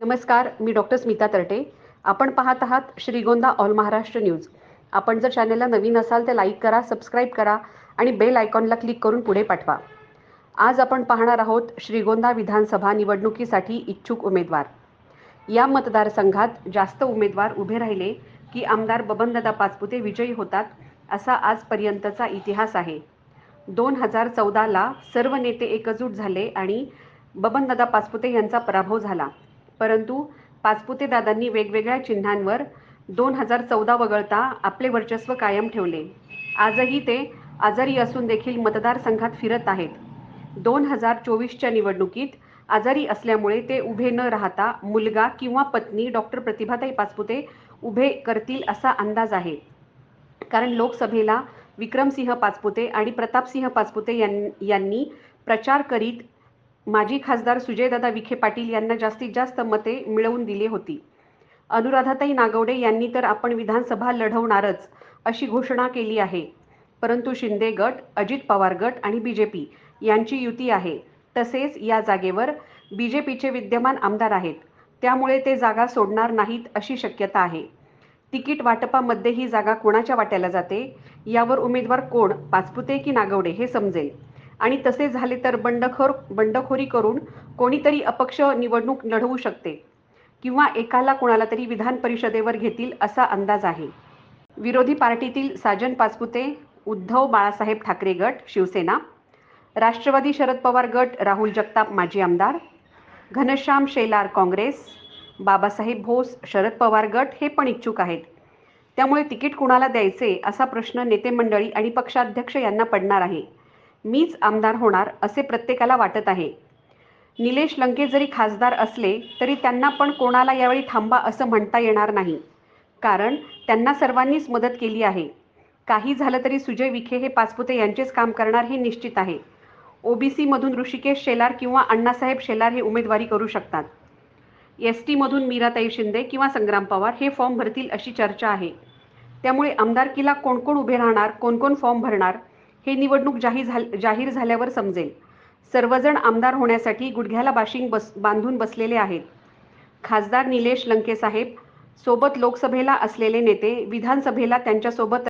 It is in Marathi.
नमस्कार मी डॉक्टर स्मिता तरटे. आपण पाहत आहात श्रीगोंदा ऑल महाराष्ट्र न्यूज. आपण जर चॅनलला नवीन असाल तर लाईक करा सबस्क्राईब करा आणि बेल आयकॉनला क्लिक करून पुढे पाठवा. आज आपण पाहणार आहोत श्रीगोंदा विधानसभा निवडणुकीसाठी इच्छुक उमेदवार. या मतदारसंघात जास्त उमेदवार उभे राहिले की आमदार बबनदादा पाचपुते विजयी होतात असा आजपर्यंतचा इतिहास आहे. दोन हजार चौदाला सर्व नेते एकजूट झाले आणि बबनदादा पाचपुते यांचा पराभव झाला. परंतु पाचपुते दादांनी वेगवेगळ्या चिन्हांवर दोन हजार चौदा वगळता आपले वर्चस्व कायम ठेवले. आजही ते आजारी असून देखील मतदारसंघात फिरत आहेत. दोन हजार चोवीसच्या निवडणुकीत आजारी असल्यामुळे ते उभे न राहता मुलगा किंवा पत्नी डॉक्टर प्रतिभाताई पाचपुते उभे करतील असा अंदाज आहे. कारण लोकसभेला विक्रमसिंह पाचपुते आणि प्रतापसिंह पाचपुते यां यांनी प्रचार करीत माजी खासदार सुजयदादा विखे पाटील यांना जास्तीत जास्त मते मिळवून दिली होती. अनुराधाताई नागवडे यांनी तर आपण विधानसभा लढवणारच अशी घोषणा केली आहे. परंतु शिंदे गट अजित पवार गट आणि बी जे पी यांची युती आहे. तसेच या जागेवर बी जे पीचे विद्यमान आमदार आहेत. त्यामुळे ते जागा सोडणार नाहीत अशी शक्यता आहे. तिकीट वाटपामध्ये ही जागा कोणाच्या वाट्याला जाते? यावर उमेदवार कोण? पाचपुते की नागवडे हे समजेल. आणि तसे झाले तर बंडखोर बंडखोरी करून कोणीतरी अपक्ष निवडणूक लढवू शकते किंवा एकाला कोणाला तरी विधान परिषदेवर घेतील असा अंदाज आहे. विरोधी पार्टीतील साजन पाचपुते उद्धव बाळासाहेब ठाकरे गट शिवसेना राष्ट्रवादी शरद पवार गट राहुल जगताप माजी आमदार घनश्याम शेलार काँग्रेस बाबासाहेब भोस शरद पवार गट हे पण इच्छुक आहेत. त्यामुळे तिकीट कुणाला द्यायचे असा प्रश्न नेते मंडळी आणि पक्षाध्यक्ष यांना पडणार आहे. मीच आमदार होणार असे प्रत्येकाला वाटत आहे. निलेश लंके जरी खासदार असले तरी त्यांना पण कोणाला यावेळी थांबा असं म्हणता येणार नाही. कारण त्यांना सर्वांनीच मदत केली आहे. काही झालं तरी सुजय विखे हे पाचपुते यांचेच काम करणार हे निश्चित आहे. ओबीसीमधून ऋषिकेश शेलार किंवा अण्णासाहेब शेलार हे उमेदवारी करू शकतात. एस टीमधून मीराताई शिंदे किंवा संग्राम पवार हे फॉर्म भरतील अशी चर्चा आहे. त्यामुळे आमदारकीला कोण कोण उभे राहणार कोण कोण फॉर्म भरणार हे निवडणूक जाहीर झाल जाहीर झाल्यावर समजेल. सर्वजण आमदार होण्यासाठी गुडघ्याला बाशिंग बस बांधून बसलेले आहेत. खासदार निलेश लंके साहेब सोबत लोकसभेला असलेले नेते विधानसभेला त्यांच्यासोबत